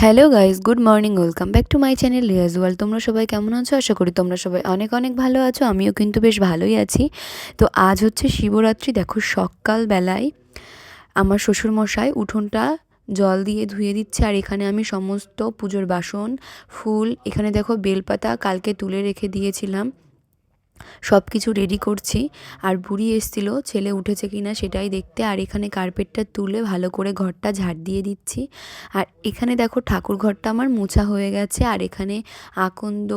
Hello guys good morning welcome back to my channel Riyaz wall তোমরা সবাই কেমন আছো? আশা করি তোমরা সবাই অনেক অনেক ভালো আছো, আমিও কিন্তু বেশ ভালোই আছি। তো আজ হচ্ছে শিবরাত্রি, দেখো সকালবেলায় আমার শ্বশুরমশাই উঠোনটা জল দিয়ে ধুয়ে দিচ্ছে, আর এখানে আমি সমস্ত পুজোর বাসন, ফুল, এখানে দেখো বেলপাতা কালকে তুলে রেখে দিয়েছিলাম। সব কিছু রেডি করছি। আর বুড়ি এসছিল, ছেলে উঠেছে কি না সেটাই দেখতে। আর এখানে কার্পেটটা তুলে ভালো করে ঘরটা ঝাড় দিয়ে দিচ্ছি। আর এখানে দেখো ঠাকুর ঘরটা আমার মোছা হয়ে গেছে। আর এখানে আকন্দ,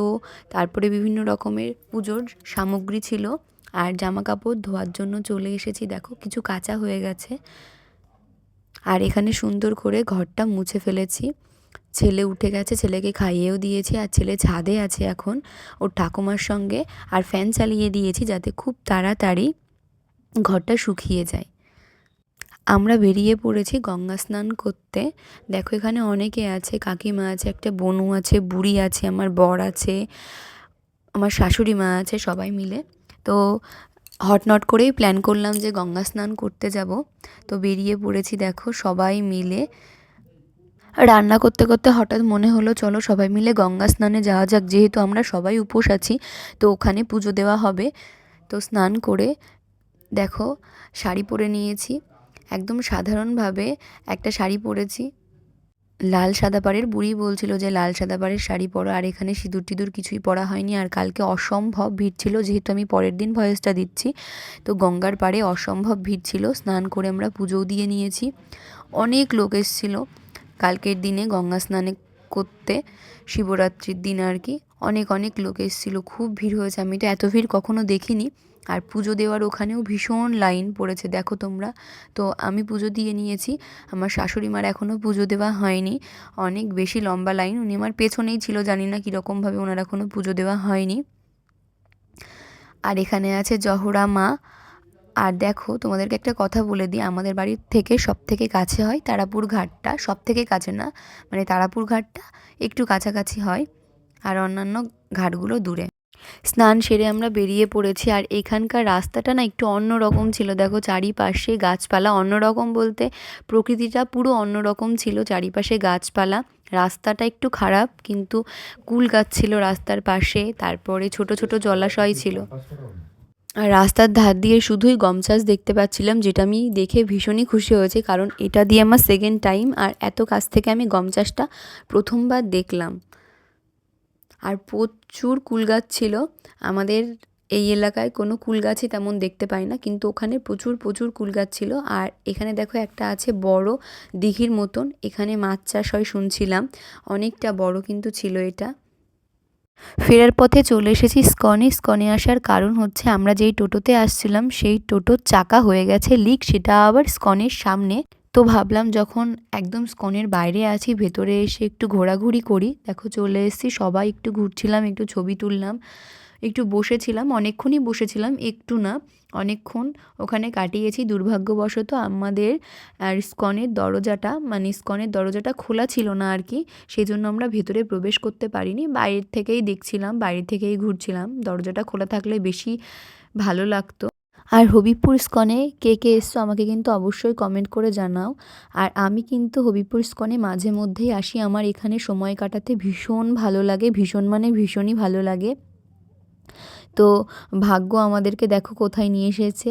তারপরে বিভিন্ন রকমের পুজোর সামগ্রী ছিল। আর জামা কাপড় ধোয়ার জন্য চলে এসেছি। দেখো কিছু কাঁচা হয়ে গেছে। আর এখানে সুন্দর করে ঘরটা মুছে ফেলেছি। ছেলে উঠে গেছে, ছেলেকে খাইয়েও দিয়েছি আর ছেলে ছাদে আছে এখন। ওর ঠাকুমার সঙ্গে আর ফ্যান চালিয়ে দিয়েছি যাতে খুব তাড়াতাড়ি ঘরটা শুকিয়ে যায়। আমরা বেরিয়ে পড়েছি গঙ্গা স্নান করতে। দেখো এখানে অনেকে আছে, কাকিমা আছে, একটা বনু আছে, বুড়ি আছে, আমার বর আছে, আমার শাশুড়ি মা আছে, সবাই মিলে। তো হটনট করেই প্ল্যান করলাম যে গঙ্গা স্নান করতে যাব। তো বেরিয়ে পড়েছি দেখো সবাই মিলে। রান্না করতে করতে হঠাৎ মনে হলো, চলো সবাই মিলে গঙ্গা স্নানে যাওয়া যাক, যেহেতু আমরা সবাই উপোস আছি, তো ওখানে পুজো দেওয়া হবে। তো স্নান করে দেখো, শাড়ি পরে নিয়েছি, একদম সাধারণভাবে একটা শাড়ি পরেছি। লাল সাদা পাড়ের বুড়ি বলছিল যে, লাল সাদা পাড়ের শাড়ি পরো, আর এখানে সিঁদুর টিঁদুর কিছুই পরা হয়নি, আর কালকে অসম্ভব ভিড় ছিল, যেহেতু আমি পরের দিন ভয়েসটা দিচ্ছি। তো গঙ্গার পাড়ে অসম্ভব ভিড় ছিল, স্নান করে আমরা পুজোও দিয়ে নিয়েছি। অনেক লোক এসেছিল কালকের দিনে গঙ্গা স্নানে করতে শিবরাত্রির দিন আর কি অনেক অনেক লোক এসেছিল, খুব ভিড় হয়েছে। আমি তো এত ভিড় কখনো দেখিনি। আর পুজো দেওয়ার ওখানেও ভীষণ লাইন পড়েছে, দেখো তোমরা। তো আমি পুজো দিয়ে নিয়েছি। আমার শাশুড়ি মার এখনও পুজো দেওয়া হয়নি। অনেক বেশি লম্বা লাইন। উনি আমার পেছনেই ছিল, জানি না কীরকমভাবে ওনার এখনও পুজো দেওয়া হয়নি। আর এখানে আছে জহরা মা। আর দেখো, তোমাদেরকে একটা কথা বলে দিই, আমাদের বাড়ির থেকে সব থেকে কাছে হয় তারাপুর ঘাটটা। সব থেকে কাছে না মানে তারাপুর ঘাটটা একটু কাছাকাছি হয় আর অন্যান্য ঘাটগুলো দূরে। স্নান সেরে আমরা বেরিয়ে পড়েছি আর এখানকার রাস্তাটা না একটু অন্য রকম ছিল। দেখো, চারিপাশে গাছপালা অন্য রকম বলতে প্রকৃতিটা পুরো অন্য রকম ছিল। চারিপাশে গাছপালা, রাস্তাটা একটু খারাপ কিন্তু কুল গাছ ছিল রাস্তার পাশে, তারপরে ছোট ছোট জলাশয় ছিল। আর রাস্তার ধার দিয়ে শুধুই গম চাষ দেখতে পাচ্ছিলাম, যেটা আমি দেখে ভীষণই খুশি হয়েছি, কারণ এটা দিয়ে আমার সেকেন্ড টাইম আর এত কাছ থেকে আমি গম চাষটা প্রথমবার দেখলাম। আর প্রচুর কুল গাছ ছিল, আমাদের এই এলাকায় কোনো কুল গাছই তেমন দেখতে পাই না, কিন্তু ওখানে প্রচুর প্রচুর কুল গাছ ছিল। আর এখানে দেখো একটা আছে বড় দিঘির মতন, এখানে মাছ চাষ হয় শুনছিলাম, অনেকটা বড় কিন্তু ছিল এটা। ফেরার পথে চলে এসেছি স্কনে। স্কনে আসার কারণ হচ্ছে আমরা যেই টোটোতে আসছিলাম, সেই টোটোর চাকা হয়ে গেছে লিক, সেটা আবার স্কনের সামনে। তো ভাবলাম যখন একদম স্কনের বাইরে আছি, ভেতরে এসে একটু ঘোরাঘুরি করি, দেখো চলে এসেছি, সবাই একটু ঘুরছিলাম, একটু ছবি তুললাম। একটু বসেছিলাম, অনেকক্ষণই বসেছিলাম, একটু না, অনেকক্ষণ ওখানে কাটিয়েছি। দুর্ভাগ্যবশত আমাদের, আর স্কনের দরজাটা মানে স্কনের দরজাটা খোলা ছিল না আর কি সেই জন্য আমরা ভেতরে প্রবেশ করতে পারিনি। বাইরের থেকেই দেখছিলাম বাইরে থেকেই ঘুরছিলাম। দরজাটা খোলা থাকলে বেশি ভালো লাগতো। আর হবিবপুর স্কনে কে কে এসছো আমাকে কিন্তু অবশ্যই কমেন্ট করে জানাও। আর আমি কিন্তু হবিবপুর স্কনে মাঝে মধ্যেই আসি। আমার এখানে সময় কাটাতে ভীষণ ভালো লাগে, ভীষণ মানে ভীষণই ভালো লাগে। তো ভাগ্য আমাদেরকে দেখো কোথায় নিয়ে এসেছে।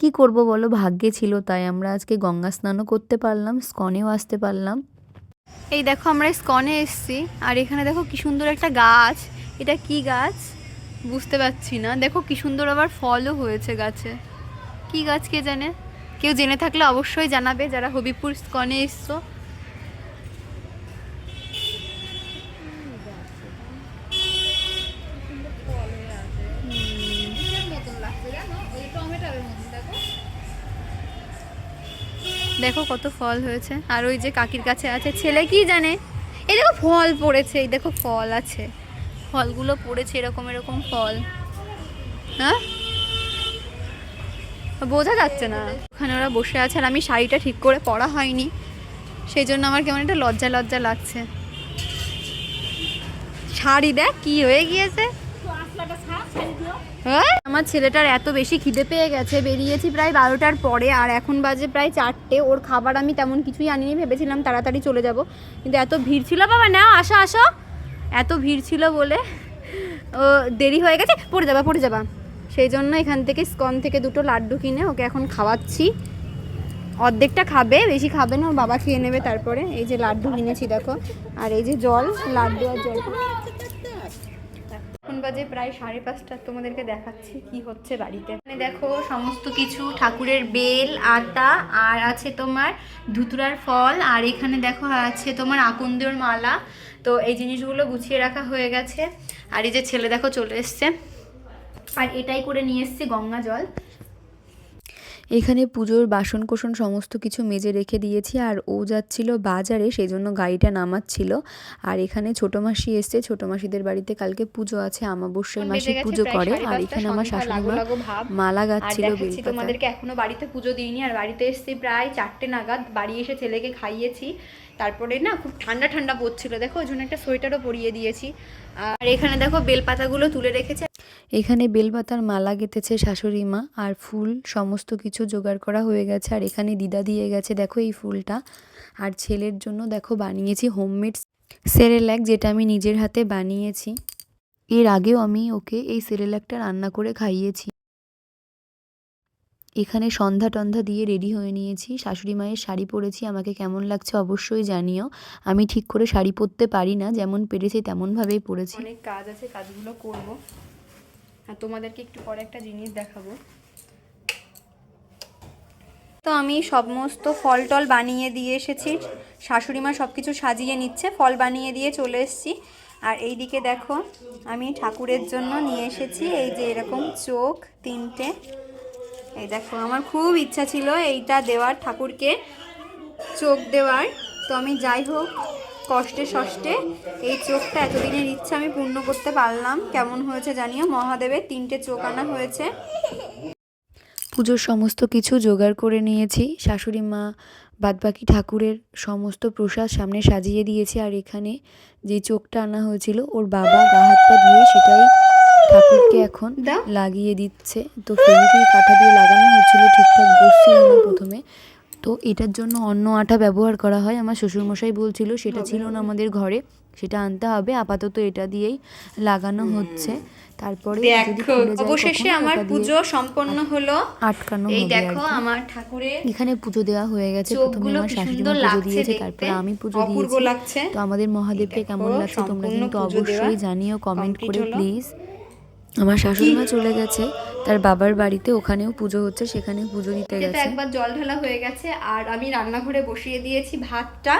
কি করব বলো? ভাগ্যে ছিল তাই আমরা আজকে গঙ্গা স্নানও করতে পারলাম, স্কনেও আসতে পারলাম। এই দেখো আমরা স্কনে এসেছি আর এখানে দেখো কি সুন্দর একটা গাছ। এটা কি গাছ? বুঝতে পারছি না। দেখো কি সুন্দর আবার ফলও হয়েছে গাছে। কি গাছ কে জানে? কেউ জেনে থাকলে অবশ্যই জানাবে যারা হবিপুর স্কনে এসছো। দেখো কত ফল হয়েছে। আর ওই যে কাকির কাছে আছে, ছেলে কি জানে? এই দেখো ফল পড়েছে, এই দেখো ফল আছে। ফলগুলো পড়েছে এরকম এরকম ফল। হ্যাঁ? বোঝা যাচ্ছে না। ওখানে ওরা বসে আছে, আর আমি শাড়িটা ঠিক করে পরা হয়নি। সেই জন্য আমার কেমন একটা লজ্জা লজ্জা লাগছে। শাড়ি দেখ কি হয়ে গিয়েছে। হ্যাঁ? আমার ছেলেটার এত বেশি খিদে পেয়ে গেছে, বেরিয়েছি প্রায় বারোটার পরে, আর এখন বাজে প্রায় চারটে। ওর খাবার আমি তেমন কিছুই আনিনি, ভেবেছিলাম তাড়াতাড়ি চলে যাব। কিন্তু এত ভিড় ছিল বাবা, না, আসো আসো। এত ভিড় ছিল বলে ও দেরি হয়ে গেছে। পড়ে যাবা পড়ে যাবা। সেই জন্য এখান থেকে স্কন থেকে দুটো লাড্ডু কিনে ওকে এখন খাওয়াচ্ছি। অর্ধেকটা খাবে, বেশি খাবে না, ওর বাবা খেয়ে নেবে তারপরে। এই যে লাড্ডু কিনেছি, দেখো। আর এই যে জল, লাড্ডু আর জল। বাজে প্রায় সাড়ে পাঁচটা। তোমাদেরকে দেখাচ্ছি কি হচ্ছে বাড়িতে। এখানে দেখো সমস্ত কিছু, ঠাকুরের বেল, আটা, আর আছে তোমার ধুতুরার ফল, আর এখানে দেখো আছে তোমার আকন্দর মালা। তো এই জিনিসগুলো গুছিয়ে রাখা হয়ে গেছে। আর এই যে ছেলে দেখো চলে এসছে। আর এটাই করে নিয়ে এসছি গঙ্গা জল। এখানে পুজোর বাসন কোসন সমস্ত কিছু মেজে রেখে দিয়েছি আর ও যাচ্ছিল বাজারে সেই জন্য গাড়িটা নামাচ্ছিল। আর এখানে ছোট মাসি এসছে ছোট মাসিদের বাড়িতে কালকে পুজো আছে আমাবস্যায় মাসি পুজো করে আর এখানে আমার শাশুড়ি মালা গাচ্ছিল তোমাদেরকে এখনও বাড়িতে পুজো দিইনি আর বাড়িতে এসেছি প্রায় চারটে নাগাদ বাড়ি এসে ছেলেকে খাইয়েছি। তারপরে না খুব ঠান্ডা ঠান্ডা পড়ছিল দেখো ওই জন্য একটা সোয়েটারও পরিয়ে দিয়েছি। আর এখানে দেখো বেলপাতাগুলো তুলে রেখেছে এখানে বেলপাতার মালা গেঁথেছে শাশুড়ি মা, আর ফুল সমস্ত কিছু জোগাড় করা হয়ে গেছে, আর এখানে দিদা দিয়ে গেছে, দেখো এই ফুলটা। আর ছেলের জন্য দেখো বানিয়েছি হোমমেড সেরেল্যাক যেটা আমি নিজের হাতে বানিয়েছি। এর আগেও আমি ওকে এই সেরেল্যাকটা রান্না করে খাইয়েছি। এখানে সন্ধ্যা টন্ধা দিয়ে রেডি হয়ে নিয়েছি। শাশুড়ি মায়ের শাড়ি পরেছি, আমাকে কেমন লাগছে অবশ্যই জানিও। আমি ঠিক করে শাড়ি পরতে পারি না, যেমন পেরেছি তেমনভাবেই পরেছি। অনেক কাজ আছে, কাজগুলো করব। আর তোমাদেরকে একটু পরে একটা জিনিস দেখাবো। তো আমি সমস্ত ফল টল বানিয়ে দিয়ে এসেছি। শাশুড়ি মা সব কিছু সাজিয়ে নিচ্ছে, ফল বানিয়ে দিয়ে চলে এসেছি। আর এই দিকে দেখো, আমি ঠাকুরের জন্য নিয়ে এসেছি, এই যে এরকম চোখ তিনটে। এই দেখো, আমার খুব ইচ্ছা ছিল এইটা দেওয়ার, ঠাকুরকে চোখ দেওয়ার। তো আমি যাই হোক কষ্টে সষ্টে এই চোখটা এতদিনের ইচ্ছা আমি পূর্ণ করতে পারলাম। কেমন হয়েছে জানিও? মহাদেবের তিনটে চোখ আনা হয়েছে। পুজোর সমস্ত কিছু জোগাড় করে নিয়েছি। শাশুড়ি মা বাদবাকি ঠাকুরের সমস্ত প্রসাদ সামনে সাজিয়ে দিয়েছে। আর এখানে যে চোখটা আনা হয়েছিল ওর বাবা গা হাত পা ধুয়ে সেটাই ঠাকুরকে এখন লাগিয়ে দিচ্ছে। তো ফেরিকে কাঠা দিয়ে লাগানো হয়েছিল ঠিকঠাক বসছিল না প্রথমে। তো এটার জন্য অন্য আঠা ব্যবহার করা হয়। আমার শ্বশুরমশাই বলছিল সেটা ছিল না আমাদের ঘরে সেটা আনতে হবে। আপাতত এটা দিয়েই লাগানো হচ্ছে। তারপরে অবশেষে আমার পুজো সম্পন্ন হলো। আটকানো এই দেখো আমার ঠাকুরের এখানে পুজো দেওয়া হয়ে গেছে। প্রথমে আমার শাশুড়ি পুজো লাগছে দিয়েছে তারপরে আমি পুজো দিয়েছি। তো আমাদের মহাদেবকে কেমন লাগছে তোমরা কিন্তু অবশ্যই জানিও কমেন্ট করে প্লিজ আমার শাশুড়ি মা চলে গেছে তার বাবার বাড়িতে ওখানেও পুজো হচ্ছে সেখানে পুজো দিতে গেছে। একবার জল ঢালা হয়ে গেছে আর আমি রান্নাঘরে বসিয়ে দিয়েছি ভাতটা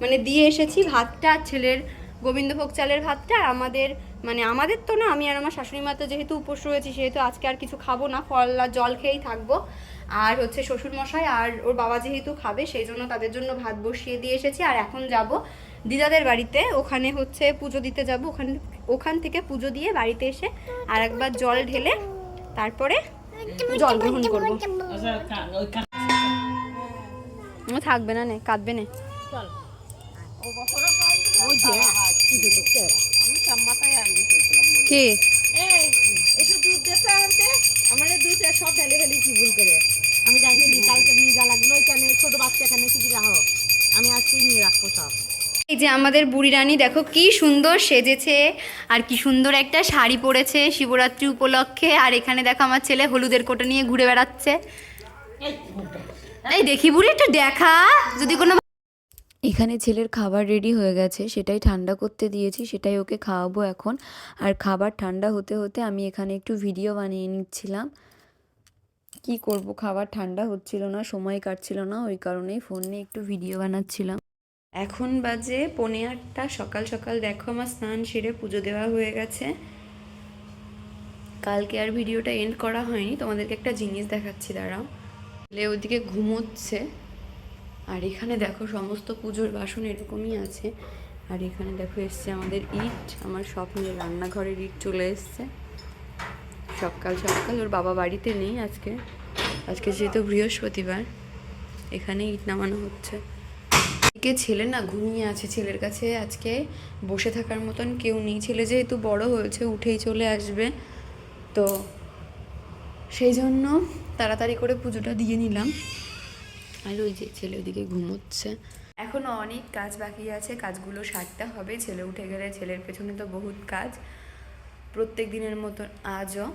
মানে দিয়ে এসেছি ভাতটা ছেলের গোবিন্দভোগ চালের ভাতটা আর আমাদের মানে আমাদের তো না আমি আর আমার শাশুড়ি মা তো যেহেতু উপোস রয়েছি সেহেতু আজকে আর কিছু খাব না ফল আর জল খেয়েই থাকব। আর হচ্ছে শ্বশুর মশাই আর ওর বাবা যেহেতু খাবে সেই জন্য তাদের জন্য ভাত বসিয়ে দিয়ে এসেছি আর এখন যাব দিদাদের বাড়িতে ওখানে হচ্ছে পুজো দিতে যাব ওখান ওখান থেকে পুজো দিয়ে বাড়িতে এসে আর একবার জল ঢেলে তারপরে জল গ্রহণ করব। থাকবে না নে, কাঁদবে না। কে? আমি জানি কালকে নিয়ে যা লাগল এখানে ছোট বাচ্চা এখানে কি রাখো আমি আজকে নিয়ে রাখব সব। এই যে আমাদের বুড়ি রানী, দেখো কি সুন্দর সেজেছে, আর কি সুন্দর একটা শাড়ি পরেছে শিবরাত্রি উপলক্ষে। আর এখানে দেখো আমার ছেলে হলুদের কোটো নিয়ে ঘুরে বেড়াচ্ছে। এই দেখি বুড়ি, একটু দেখা। যদি কোনো এখানে ছেলের খাবার রেডি হয়ে গেছে, সেটাই ঠান্ডা করতে দিয়েছি, সেটাই ওকে খাওয়াবো এখন। আর খাবার ঠান্ডা হতে হতে আমি এখানে একটু ভিডিও বানিয়ে নিচ্ছিলাম। কি করব, খাবার ঠান্ডা হচ্ছিল না, সময় কাটছিল না, ওই কারণেই ফোন নিয়ে একটু ভিডিও বানাচ্ছিলাম। এখন বাজে পৌনে আটটা, সকাল সকাল দেখো আমার স্নান সেরে পুজো দেওয়া হয়ে গেছে। কালকে আর ভিডিওটা এন্ড করা হয়নি, তোমাদেরকে একটা জিনিস দেখাচ্ছি, দাঁড়াও। লে ওদিকে ঘুমোচ্ছে, আর এখানে দেখো সমস্ত পুজোর বাসন এরকমই আছে। আর এখানে দেখো এসছে আমাদের ইট, আমার স্বপ্নের রান্নাঘরের ইট চলে এসছে। সকাল সকাল, ওর বাবা বাড়িতে নেই আজকে আজকে যেহেতু বৃহস্পতিবার এখানে ইট নামানো হচ্ছে। ওদিকে ছেলে না ঘুমিয়ে আছে ছেলের কাছে আজকে বসে থাকার মতন কেউ নেই। ছেলে যেহেতু বড় হয়েছে, উঠেই চলে আসবে। তো সেই জন্য তাড়াতাড়ি করে পুজোটা দিয়ে নিলাম। আর ওই যে ছেলে ওদিকে ঘুমোচ্ছে। এখনও অনেক কাজ বাকি আছে, কাজগুলো সারতে হবে। ছেলে উঠে গেলে ছেলের পেছনে তো বহুত কাজ। প্রত্যেক দিনের মতন আজও।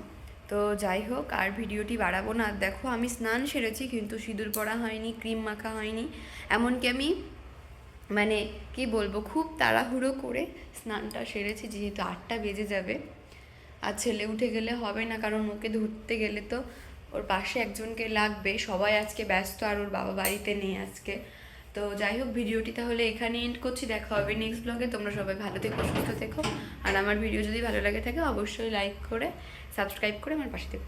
তো যাই হোক, আর ভিডিওটি বাড়াবো না। দেখো আমি স্নান সেরেছি, কিন্তু সিঁদুর পরা হয়নি, ক্রিম মাখা হয়নি। এমনকি আমি মানে কি বলব, খুব তাড়াহুড়ো করে স্নানটা সেরেছি, যেহেতু আটটা বেজে যাবে। আর ছেলে উঠে গেলে হবে না, কারণ ওকে ধরতে গেলে তো ওর পাশে একজনকে লাগবে। সবাই আজকে ব্যস্ত, আর ওর বাবা বাড়িতে নেই আজকে। তো যাই হোক, ভিডিওটি তাহলে এখানে এন্ড করছি। দেখা হবে নেক্সট ব্লগে তোমরা সবাই ভালো থেকো, সুস্থ থেকো। আর আমার ভিডিও যদি ভালো লাগে থাকে, অবশ্যই লাইক করে সাবস্ক্রাইব করে আমার পাশে থেকো।